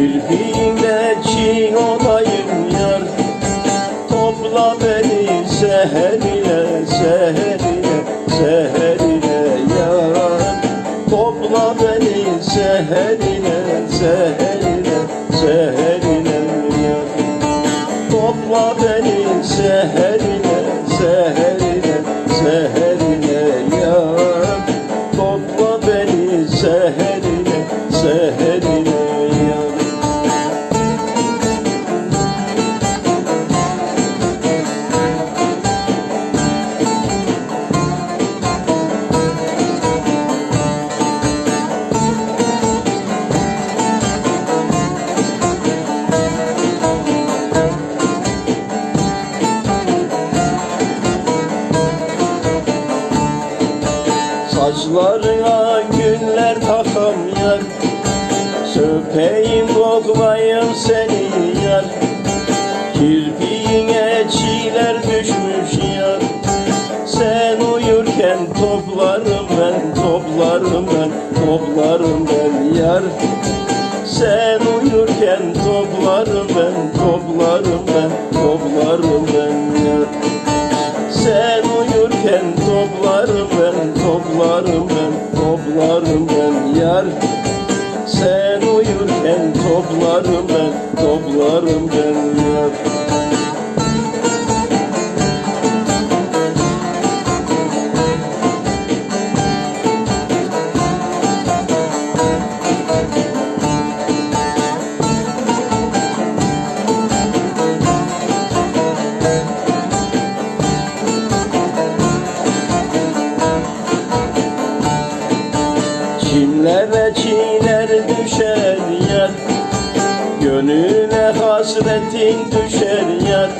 Kirpiğinde çin olayım yar. Topla beni seher ile seher ile seher ile yar. Topla beni seher ile seher ile seher ile yar. Topla beni seher ile Saçlarına güller takam yar Söpeyim koklayım seni yar Kirpiğine çiğler düşmüş yar Sen uyurken toplarım ben Toplarım ben, toplarım ben yar. Sen uyurken toplarım ben Toplarım ben, toplarım ben yar. Sen uyurken toplarım ben, toplarım ben, toplarım ben yar. Sen uyurken toplarım ben, toplarım ben düşer yar Gönlüne hasretin düşer yar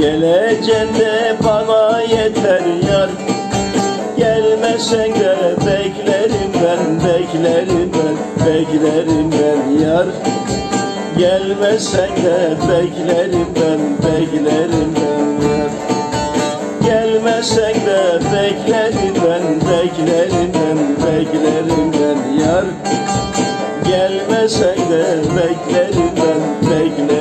Geleceğin de bana yeter yar. Gelmesen de beklerim ben, beklerim ben, beklerim ben yar. Gelmesen de beklerim ben, beklerim ben yar. Gelmesen de beklerim ben, beklerim ben, beklerim ben yar Gelmesen de beklerim ben beklerim.